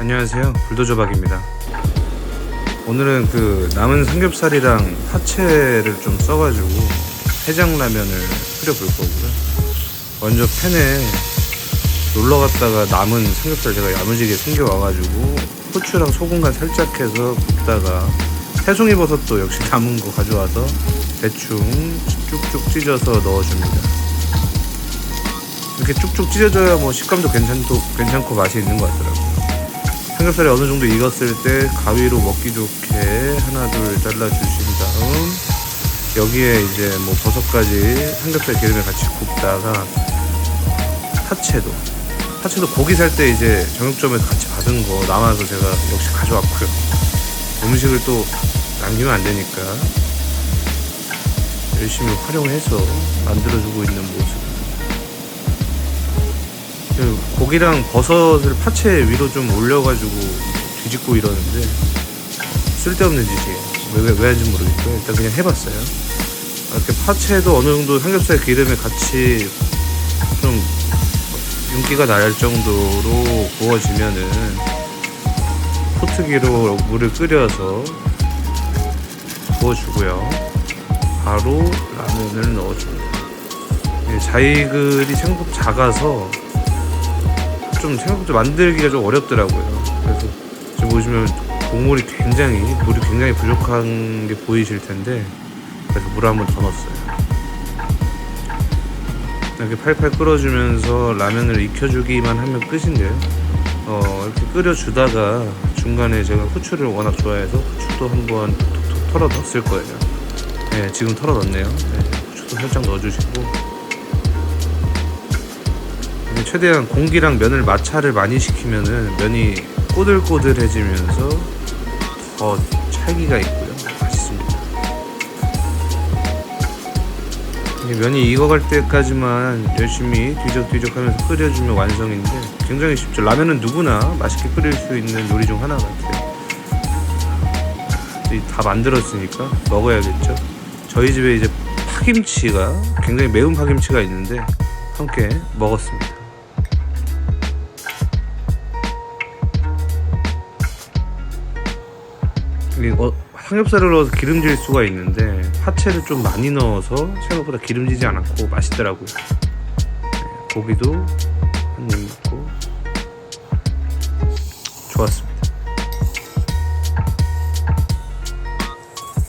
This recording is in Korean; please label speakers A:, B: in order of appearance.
A: 안녕하세요. 불도저박입니다. 오늘은 그 남은 삼겹살이랑 파채를 좀 써가지고 해장라면을 끓여볼 거고요. 먼저 팬에 놀러 갔다가 남은 삼겹살 제가 야무지게 챙겨와가지고 후추랑 소금간 살짝 해서 굽다가 새송이 버섯도 역시 남은 거 가져와서 대충 쭉쭉 찢어서 넣어줍니다. 이렇게 쭉쭉 찢어져야 뭐 식감도 괜찮고, 괜찮고 맛이 있는 것 같더라고요. 삼겹살이 어느 정도 익었을 때 가위로 먹기 좋게 하나 둘 잘라주신 다음 여기에 이제 뭐 버섯까지 삼겹살 기름에 같이 굽다가 파채도 파채도 고기 살 때 이제 정육점에서 같이 받은 거 남아서 제가 역시 가져왔고요. 음식을 또 남기면 안 되니까 열심히 활용해서 만들어주고 있는 모습. 그 고기랑 버섯을 파채 위로 좀 올려가지고 뒤집고 이러는데 쓸데없는 짓이에요. 왜, 왜, 왜 하는지 모르겠고요. 일단 그냥 해봤어요. 이렇게 파채도 어느 정도 삼겹살 기름에 같이 좀 윤기가 날 정도로 구워지면은 포트기로 물을 끓여서 부어주고요. 바로 라면을 넣어줍니다. 예, 자이글이 생각보다 작아서 좀 생각보다 만들기가 좀 어렵더라고요. 그래서 지금 보시면 국물이 굉장히 물이 굉장히 부족한 게 보이실 텐데 그래서 물 한 번 더 넣었어요. 이렇게 팔팔 끓어주면서 라면을 익혀주기만 하면 끝인데요. 어, 이렇게 끓여주다가 중간에 제가 후추를 워낙 좋아해서 후추도 한번 톡톡 털어 넣었을 거예요. 네, 지금 털어 넣었네요. 네, 후추도 살짝 넣어주시고 최대한 공기랑 면을 마찰을 많이 시키면은 면이 꼬들꼬들해지면서 더 찰기가 있고요. 맛있습니다. 면이 익어갈 때까지만 열심히 뒤적뒤적 하면서 끓여주면 완성인데 굉장히 쉽죠. 라면은 누구나 맛있게 끓일 수 있는 요리 중 하나 같아요. 이다 만들었으니까 먹어야겠죠. 저희 집에 이제 파김치가 굉장히 매운 파김치가 있는데 함께 먹었습니다. 어, 삼겹살을 넣어서 기름질 수가 있는데 파채를 좀 많이 넣어서 생각보다 기름지지 않았고 맛있더라고요. 네, 고기도 한 입 먹고 좋았습니다.